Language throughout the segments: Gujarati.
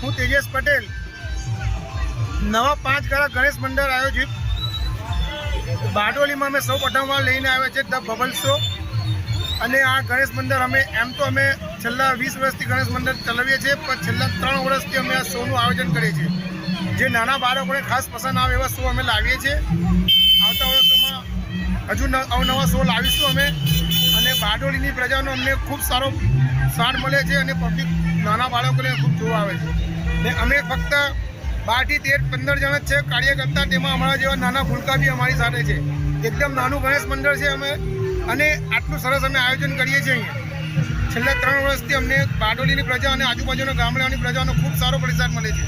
હું તેજસ પટેલ. નવા પાંચ ગાળા ગણેશ મંડળ આયોજિત. બારડોલીમાં અમે સૌ પ્રથમવાર લઈને આવ્યા છે ધ બબલ શો. અને આ ગણેશ મંડળ અમે, એમ તો અમે છેલ્લા વીસ વર્ષથી ગણેશ મંડળ ચલાવીએ છીએ, પણ છેલ્લા ત્રણ વર્ષથી અમે આ શોનું આયોજન કરીએ છીએ. જે નાના બાળકોને ખાસ પસંદ આવે એવા શો અમે લાવીએ છીએ. આવતા વર્ષોમાં હજુ અવનવા શો લાવીશું અમે. અને બારડોલીની પ્રજાનો અમને ખૂબ સારો સાથ મળે છે અને પબ્લિક નાના બાળકોને ખૂબ જોવા આવે છે. ને અમે ફક્ત બારથી તેર, પંદર જણ જ છે. કાર્યકર્તા તેમાં અમારા જેવા નાના ભૂલકા બી અમારી સાથે છે. એકદમ નાનું ગણેશ મંડળ છે અમે. અને આટલું સરસ અમે આયોજન કરીએ છીએ અહીંયા. છેલ્લા ત્રણ વર્ષથી અમને બારડોલીની પ્રજા અને આજુબાજુના ગામડાની પ્રજાનો ખૂબ સારો પ્રતિસાદ મળે છે.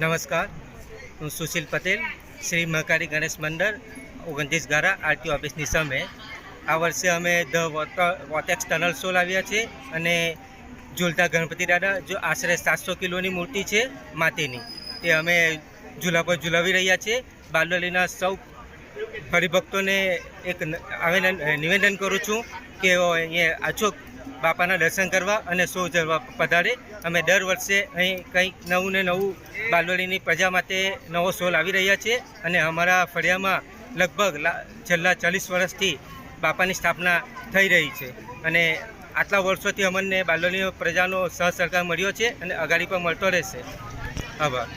નમસ્કાર. હું સુશીલ પટેલ, શ્રી મહકારી ગણેશ મંડળ, ઓગણત્રીસ ગારા, આરટીઓ ઓફિસની સામે. આ વર્ષે અમે ધ વોટેક્સ ટનલ શો લાવ્યા છે અને ઝૂલતા ગણપતિ દાદા, જો આશરે સાતસો કિલોની મૂર્તિ છે માટીની. તે અમે ઝૂલા પર ઝૂલાવી રહ્યા છીએ બારડોલીના સૌ હરિભક્તોને એક આવેદન, નિવેદન કરું છું કે અહીંયા અચોક બાપાના દર્શન કરવા અને શો જરવા પધારે. અમે દર વર્ષે અહીં કંઈક નવું ને નવું બારડોલીની પ્રજા માટે નવો શો લાવી રહ્યા છીએ અને અમારા ફળિયામાં લગભગ છેલ્લા ચાલીસ વર્ષથી બાપાની સ્થાપના થઈ રહી છે. અને આટલા વર્ષોથી અમને બારડોલી પ્રજાનો સહસરકાર મળ્યો છે અને અગાડી પણ મળતો રહેશે. આભાર.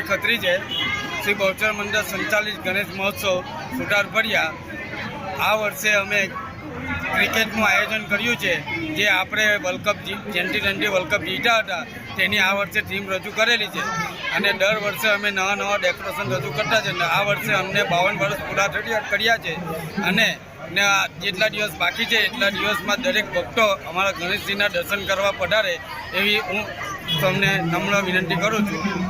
નરેશભાઈ ખત્રી છે. શ્રી બહુચર મંડળ સંચાલિત ગણેશ મહોત્સવ સુટાર ફર્યા આ વર્ષે અમે ક્રિકેટનું આયોજન કર્યું છે. જે આપણે world cup twenty twenty world cup જીત્યા હતા, તેની આ વર્ષે ટીમ રજૂ કરેલી છે. અને દર વર્ષે અમે નવા નવા ડેકોરેશન રજૂ કરતા છે. આ વર્ષે અમને બાવન વર્ષ પૂરા કર્યા છે. અને ને જેટલા દિવસ બાકી છે, એટલા દિવસમાં દરેક ભક્તો અમારા ગણેશજીના દર્શન કરવા પધારે એવી હું તમને નમ્ર વિનંતી કરું છું.